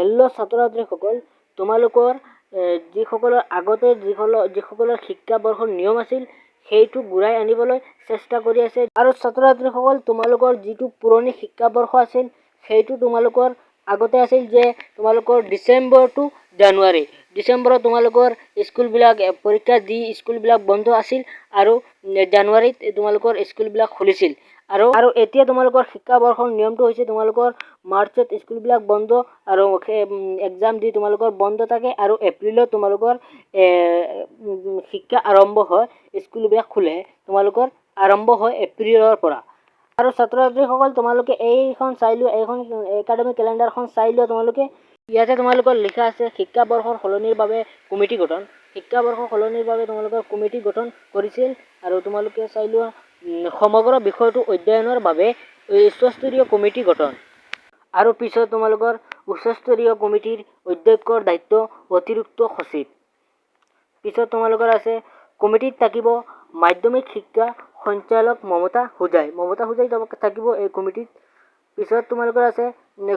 Hello' ছাত্ৰ ছাত্ৰীসকল তোমালোকৰ যিসকলৰ আগতে যিসকলৰ যিসকলৰ শিক্ষাবৰ্ষৰ নিয়ম আছিল, সেইটো ঘূৰাই আনিবলৈ চেষ্টা কৰি আছে। আৰু ছাত্ৰ ছাত্ৰীসকল তোমালোকৰ যিটো পুৰণি শিক্ষাবৰ্ষ আছিল, সেইটো তোমালোকৰ আগতে আছিল যে তোমালোকৰ ডিচেম্বৰ টু জানুৱাৰী। ডিচেম্বৰত তোমালোকৰ স্কুলবিলাক পৰীক্ষা দি স্কুলবিলাক বন্ধ আছিল আৰু জানুৱাৰীত তোমালোকৰ স্কুলবিলাক খুলিছিল। আৰু আৰু এতিয়া তোমালোকৰ শিক্ষাবৰ্ষৰ নিয়মটো হৈছে তোমালোকৰ মাৰ্চত স্কুলবিলাক বন্ধ আৰু এক্সাম দি তোমালোকৰ বন্ধ থাকে আৰু এপ্ৰিলত তোমালোকৰ শিক্ষা আৰম্ভ হয়, স্কুলবিলাক খোলে, তোমালোকৰ আৰম্ভ হয় এপ্ৰিলৰ পৰা। আৰু ছাত্ৰ ছাত্ৰীসকল তোমালোকে এইখন চাই লোৱা, এইখন একাডেমিক কেলেণ্ডাৰখন চাই লোৱা, তোমালোকে ইয়াতে তোমালোকৰ লিখা আছে, শিক্ষাবৰ্ষৰ সলনিৰ বাবে কমিটি গঠন। শিক্ষাবৰ্ষ সলনিৰ বাবে তোমালোকৰ কমিটি গঠন কৰিছিল আৰু তোমালোকে চাই লোৱা সমগ্ৰ বিষয়টো অধ্যয়নৰ বাবে উচ্চস্তৰীয় কমিটি গঠন। আৰু পিছত তোমালোকৰ উচ্চস্তৰীয় কমিটিৰ অধ্যক্ষৰ দায়িত্ব অতিৰিক্ত সচিব। পিছত তোমালোকৰ আছে, কমিটিত থাকিব মাধ্যমিক শিক্ষা সঞ্চালক মমতা হোজাই। মমতা হোজাই থাকিব এই কমিটিত। পিছত তোমালোকৰ আছে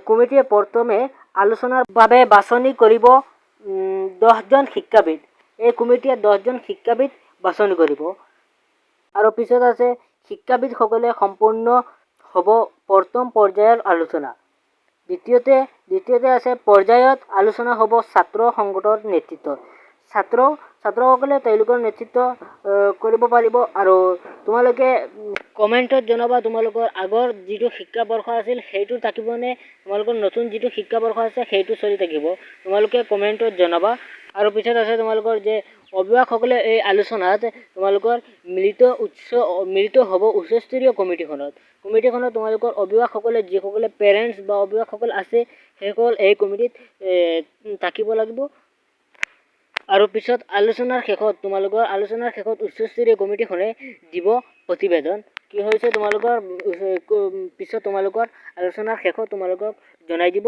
কমিটিয়ে প্ৰথমে আলোচনাৰ বাবে বাছনি কৰিব দহজন শিক্ষাবিদ। এই কমিটিয়ে দহজন শিক্ষাবিদ বাছনি কৰিব। আৰু পিছত আছে শিক্ষাবিদসকলে সম্পূৰ্ণ হ'ব প্ৰথম পৰ্যায়ৰ আলোচনা। দ্বিতীয়তে দ্বিতীয়তে আছে পৰ্যায়ত আলোচনা হ'ব ছাত্ৰ সংগঠনৰ নেতৃত্বত ছাত্ৰ, ছাত্ৰসকলে তেওঁলোকৰ নেতৃত্ব কৰিব পাৰিব আৰু তোমালোকে কমেণ্টত জনাবা তোমালোকৰ আগৰ যিটো শিক্ষাবৰ্ষ আছিল সেইটো থাকিবনে তোমালোকৰ নতুন যিটো শিক্ষাবৰ্ষ আছে সেইটো চলি থাকিব। তোমালোকে কমেণ্টত জনাবা। আৰু পিছত আছে তোমালোকৰ যে অভিভাৱকসকলে এই আলোচনাত তোমালোকৰ মিলিত উচ্চ মিলিত হ'ব উচ্চস্তৰীয় কমিটিখনত। কমিটিখনত তোমালোকৰ অভিভাৱকসকলে যিসকলে পেৰেণ্টছ বা অভিভাৱকসকল আছে, সেইসকল এই কমিটিত থাকিব লাগিব। আৰু পিছত আলোচনাৰ শেষত, তোমালোকৰ আলোচনাৰ শেষত উচ্চস্তৰীয় কমিটিখনে দিব প্ৰতিবেদন। কি হৈছে তোমালোকৰ পিছত তোমালোকৰ আলোচনাৰ শেষত তোমালোকক জনাই দিব।